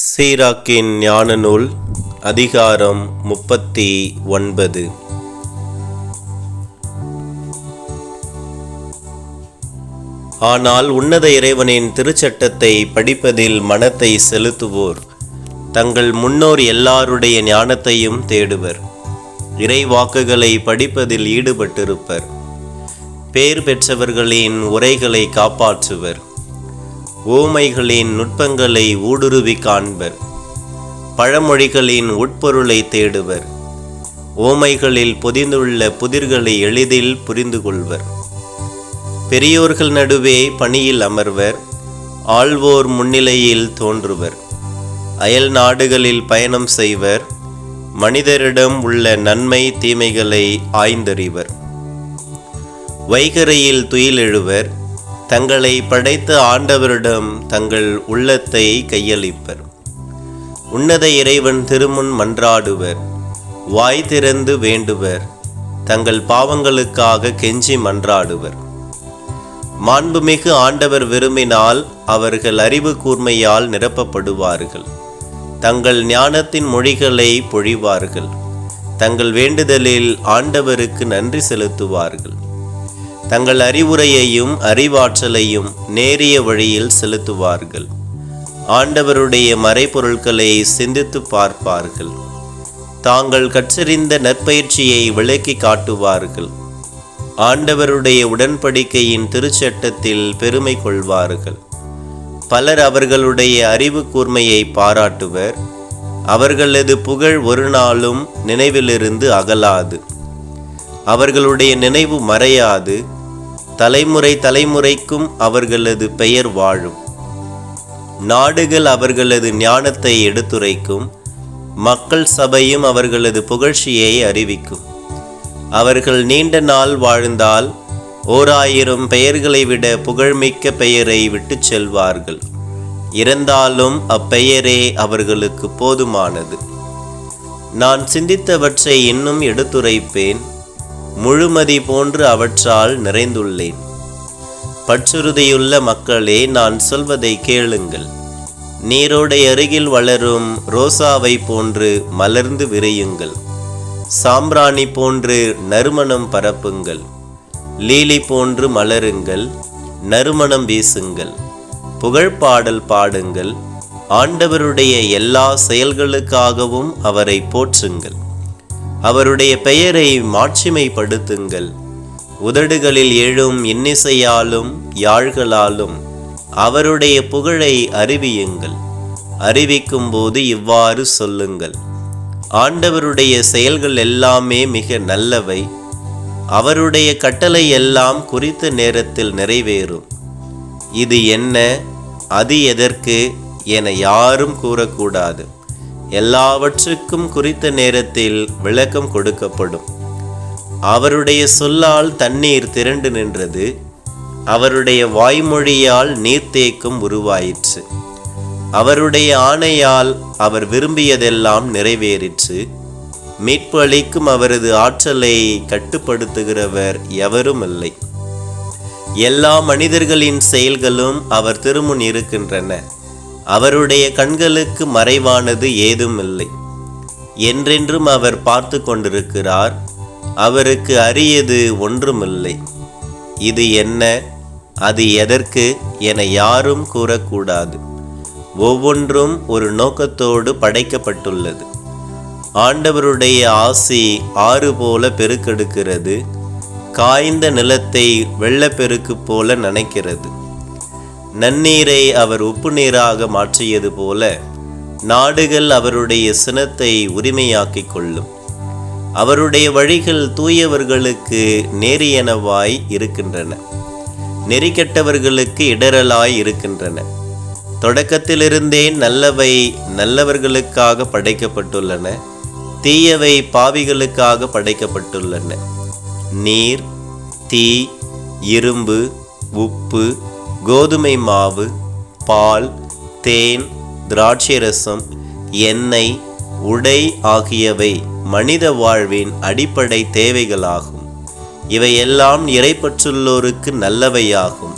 சீராக்கின் ஞான நூல் அதிகாரம் முப்பத்தி ஒன்பது. ஆனால் உன்னத இறைவனின் திருச்சட்டத்தை படிப்பதில் மனத்தை செலுத்துவோர். தங்கள் முன்னோர் எல்லாருடைய ஞானத்தையும் தேடுவர். இறைவாக்குகளை படிப்பதில் ஈடுபட்டிருப்பர். பேர் பெற்றவர்களின் உரைகளை காப்பாற்றுவர். ஓமைகளின் நுட்பங்களை ஊடுருவி காண்பர். பழமொழிகளின் உட்பொருளை தேடுவர். ஓமைகளில் பொதிந்துள்ள புதிர்களை எளிதில் புரிந்து கொள்வர். பெரியோர்கள் நடுவே பணியில் அமர்வர். ஆள்வோர் முன்னிலையில் தோன்றுவர். அயல் நாடுகளில் பயணம் செய்வர். மனிதரிடம் உள்ள நன்மை தீமைகளை ஆய்ந்தறிவர். வைகரையில் துயிலெழுவர். தங்களை படைத்த ஆண்டவரிடம் தங்கள் உள்ளத்தை கையளிப்பர். உன்னத இறைவன் திருமுன் மன்றாடுவர். வாய் திறந்து வேண்டுவர். தங்கள் பாவங்களுக்காக கெஞ்சி மன்றாடுவர். மாண்புமிகு ஆண்டவர் விரும்பினால் அவர்கள் அறிவு கூர்மையால் நிரப்பப்படுவார்கள். தங்கள் ஞானத்தின் மொழிகளை பொழிவார்கள். தங்கள் வேண்டுதலில் ஆண்டவருக்கு நன்றி செலுத்துவார்கள். தங்கள் அறிவுரையையும் அறிவாற்றலையும் நேரிய வழியில் செலுத்துவார்கள். ஆண்டவருடைய மறைபொருட்களை சிந்தித்து பார்ப்பார்கள். தாங்கள் கற்றறிந்த நற்பயிற்சியை விளக்கி காட்டுவார்கள். ஆண்டவருடைய உடன்படிக்கையின் திருச்சட்டத்தில் பெருமை கொள்வார்கள். பலர் அவர்களுடைய அறிவு கூர்மையை பாராட்டுவர். அவர்களது புகழ் ஒரு நாளும் நினைவிலிருந்து அகலாது. அவர்களுடைய நினைவு மறையாது. தலைமுறை தலைமுறைக்கும் அவர்களது பெயர் வாழும். நாடுகள் அவர்களது ஞானத்தை எடுத்துரைக்கும். மக்கள் சபையும் அவர்களது புகழ்ச்சியை அறிவிக்கும். அவர்கள் நீண்ட நாள் வாழ்ந்தால் ஓர் ஆயிரம் பெயர்களை விட புகழ்மிக்க பெயரை விட்டுச் செல்வார்கள். இறந்தாலும் அப்பெயரே அவர்களுக்கு போதுமானது. நான் சிந்தித்தவற்றை இன்னும் எடுத்துரைப்பேன். முழுமதி போன்று அவற்றால் நிறைந்துள்ளேன். பற்றுறுதியுள்ள மக்களே நான் சொல்வதை கேளுங்கள். நீரோடை அருகில் வளரும் ரோசாவை போன்று மலர்ந்து விரியுங்கள். சாம்பிராணி போன்று நறுமணம் பரப்புங்கள். லீலி போன்று மலருங்கள் நறுமணம் வீசுங்கள். புகழ்பாடல் பாடுங்கள். ஆண்டவருடைய எல்லா செயல்களுக்காகவும் அவரை போற்றுங்கள். அவருடைய பெயரை மாட்சிமைப்படுத்துங்கள். உதடுகளில் எழும் இன்னிசையாலும் யாழ்களாலும் அவருடைய புகழை அறிவியுங்கள். அறிவிக்கும் போது இவ்வாறு சொல்லுங்கள். ஆண்டவருடைய செயல்கள் எல்லாமே மிக நல்லவை. அவருடைய கட்டளை எல்லாம் குறித்த நேரத்தில் நிறைவேறும். இது என்ன? அது எதற்கு? என யாரும் கூறக்கூடாது. எல்லாவற்றுக்கும் குறித்த நேரத்தில் விளக்கம் கொடுக்கப்படும். அவருடைய சொல்லால் தண்ணீர் திரண்டு நின்றது. அவருடைய வாய்மொழியால் நீர்த்தேக்கம் உருவாயிற்று. அவருடைய ஆணையால் அவர் விரும்பியதெல்லாம் நிறைவேறிற்று. மீட்பு அளிக்கும் அவரது ஆற்றலை கட்டுப்படுத்துகிறவர் எவரும் இல்லை. எல்லா மனிதர்களின் செயல்களும் அவர் திருமுன் இருக்கின்றன. அவருடைய கண்களுக்கு மறைவானது ஏதும் இல்லை என்றென்றும் அவர் பார்த்து கொண்டிருக்கிறார். அவருக்கு அரியது ஒன்றுமில்லை. இது என்ன? அது எதற்கு? என யாரும் கூறக்கூடாது. ஒவ்வொன்றும் ஒரு நோக்கத்தோடு படைக்கப்பட்டுள்ளது. ஆண்டவருடைய ஆசி ஆறு போல பெருக்கெடுக்கிறது. காய்ந்த நிலத்தை வெள்ளப்பெருக்கு போல நனைக்கிறது. நன்னீரை அவர் உப்பு நீராக மாற்றியது போல நாடுகள் அவருடைய சினத்தை உரிமையாக்கிக் கொள்ளும். அவருடைய வழிகள் தூயவர்களுக்கு நேரியனவாய் இருக்கின்றன. நெறிக்கெட்டவர்களுக்கு இடரலாய் இருக்கின்றன. தொடக்கத்திலிருந்தே நல்லவை நல்லவர்களுக்காக படைக்கப்பட்டுள்ளன. தீயவை பாவிகளுக்காக படைக்கப்பட்டுள்ளன. நீர் தீ இரும்பு உப்பு கோதுமை மாவு பால் தேன் திராட்சை ரசம் எண்ணெய் உடை ஆகியவை மனித வாழ்வின் அடிப்படை தேவைகளாகும். இவையெல்லாம் இறைப்பற்றுள்ளோருக்கு நல்லவையாகும்.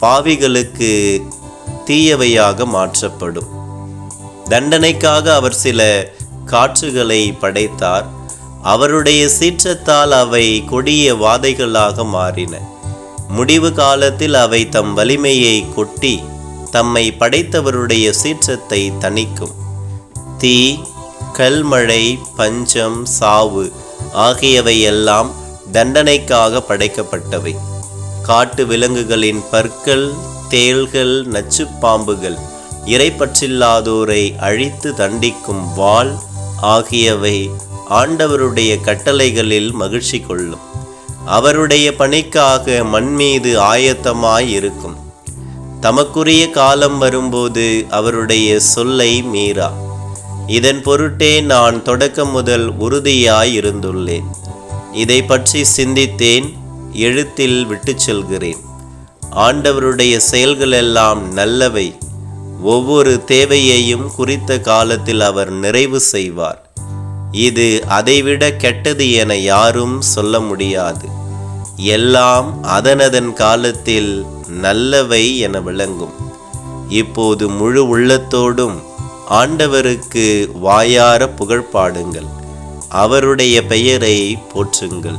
பாவிகளுக்கு தீயவையாக மாற்றப்படும். தண்டனைக்காக அவர் சில காற்றுகளை படைத்தார். அவருடைய சீற்றத்தால் அவை கொடிய வாதைகளாக மாறின. முடிவு காலத்தில் அவை தம் வலிமையை கொட்டி தம்மை படைத்தவருடைய சீற்றத்தை தணிக்கும். தீ கல்மழை பஞ்சம் சாவு ஆகியவை எல்லாம் தண்டனைக்காக படைக்கப்பட்டவை. காட்டு விலங்குகளின் பற்கள் தேள்கள் நச்சுப்பாம்புகள் இறைப்பற்றில்லாதோரை அழித்து தண்டிக்கும் வாள் ஆகியவை ஆண்டவருடைய கட்டளைகளில் மகிழ்ச்சி கொள்ளும். அவருடைய பணிக்காக மண் மீது ஆயத்தமாய் இருக்கும். தமக்குரிய காலம் வரும்போது அவருடைய சொல்லை மீறா. இதன் பொருட்டே நான் தொடக்கம் முதல் உறுதியாய் இருந்துள்ளேன். இதை பற்றி சிந்தித்தேன் எழுத்தில் விட்டுச் செல்கிறேன். ஆண்டவருடைய செயல்களெல்லாம் நல்லவை. ஒவ்வொரு தேவையையும் குறித்த காலத்தில் அவர் நிறைவு செய்வார். இது அதைவிட கெட்டது என யாரும் சொல்ல முடியாது. எல்லாம் அதனதன் காலத்தில் நல்லவை என விளங்கும். இப்போது முழு உள்ளத்தோடும் ஆண்டவருக்கு வாயார புகழ் பாடுங்கள் அவருடைய பெயரை போற்றுங்கள்.